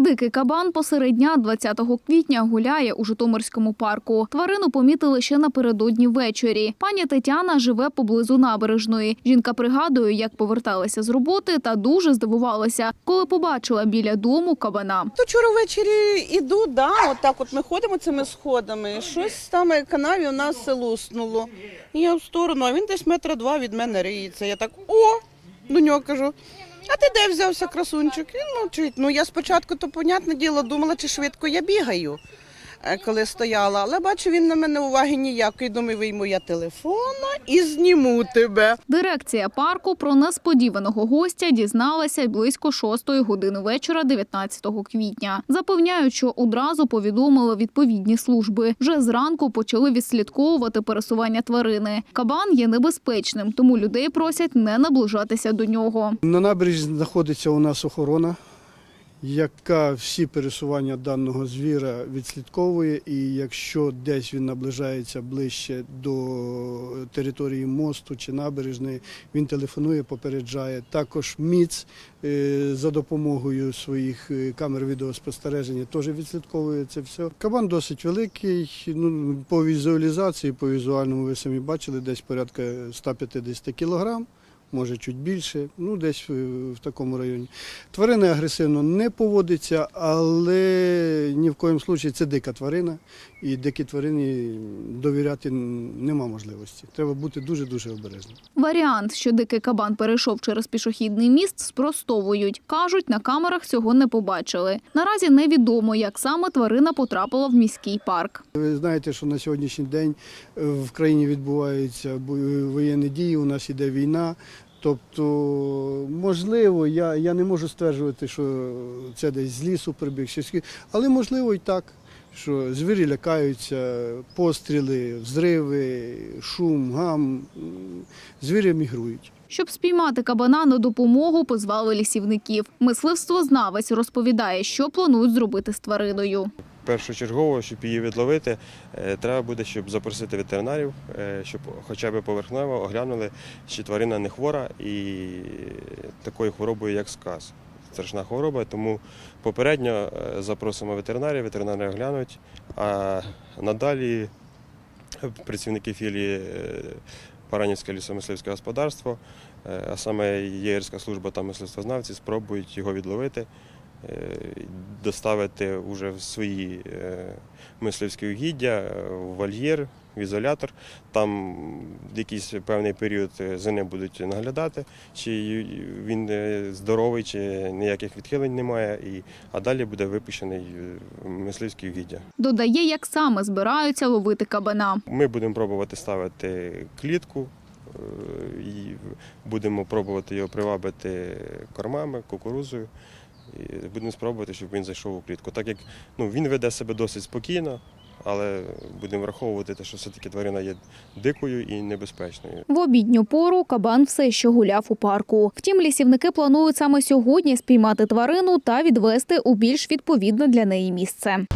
Дикий кабан посеред дня 20 квітня гуляє у Житомирському парку. Тварину помітили ще напередодні ввечері. Пані Тетяна живе поблизу набережної. Жінка пригадує, як поверталася з роботи, та дуже здивувалася, коли побачила біля дому кабана. То вчора ввечері іду, да, отак от ми ходимо цими сходами. Щось там на канаві у нас луснуло. І я в сторону, а він десь метра два від мене риється. Я так о! До нього кажу. А ти де взявся красунчик? Він мовчить. Ну я спочатку, то понятне діло, думала, чи швидко я бігаю, коли стояла. Але бачу, він на мене уваги ніякої. Думаю, вийму я телефона і зніму тебе. Дирекція парку про несподіваного гостя дізналася близько 6 години вечора 19 квітня. Запевняють, що одразу повідомили відповідні служби. Вже зранку почали відслідковувати пересування тварини. Кабан є небезпечним, тому людей просять не наближатися до нього. На набережні знаходиться у нас охорона, яка всі пересування даного звіра відслідковує, і якщо десь він наближається ближче до території мосту чи набережної, він телефонує, попереджає. Також МІЦ е, за допомогою своїх е, камер відеоспостереження теж відслідковує це все. Кабан досить великий. Ну, по візуалізації, по візуальному ви самі бачили, десь порядка 150 кілограм може чуть більше, ну десь в, такому районі. Тварина агресивно не поводиться, але ні в коєму случаї це дика тварина, і дикі тварині довіряти нема можливості. Треба бути дуже-дуже обережним. Варіант, що дикий кабан перейшов через пішохідний міст, спростовують. Кажуть, на камерах цього не побачили. Наразі невідомо, як саме тварина потрапила в міський парк. Ви знаєте, що на сьогоднішній день е, в країні відбуваються воєнні дії, у нас іде війна. Тобто, можливо, я, я не можу стверджувати, що це десь з лісу прибіг, але можливо і так, що звірі лякаються, постріли, взриви, шум, гам, звірі мігрують. Щоб спіймати кабана на допомогу, позвали лісівників. Мисливствознавець розповідає, що планують зробити з твариною. Першочергово, щоб її відловити, е, треба буде, щоб запросити ветеринарів, е, щоб хоча б поверхнево оглянули, чи тварина не хвора і такою хворобою, як сказ. Страшна хвороба, тому попередньо е, запросимо ветеринарів, ветеринари оглянуть, а надалі працівники філії Паранівське лісомисливське господарство, а саме єгерська служба та мисливствознавці спробують його відловити, доставити вже в свої е, мисливські угіддя, е, в вольєр, в ізолятор. Там якийсь певний період е, за ним будуть наглядати, чи він е, здоровий, чи ніяких відхилень немає, і, а далі буде випущений в мисливські угіддя. Додає, як саме збираються ловити кабана. Ми будемо пробувати ставити клітку, е, і будемо пробувати його привабити кормами, кукурузою. Будемо спробувати, щоб він зайшов у клітку. Так як ну, він веде себе досить спокійно, але будемо враховувати те, що все-таки тварина є дикою і небезпечною. В обідню пору кабан все ще гуляв у парку. Втім, лісівники планують саме сьогодні спіймати тварину та відвести у більш відповідне для неї місце.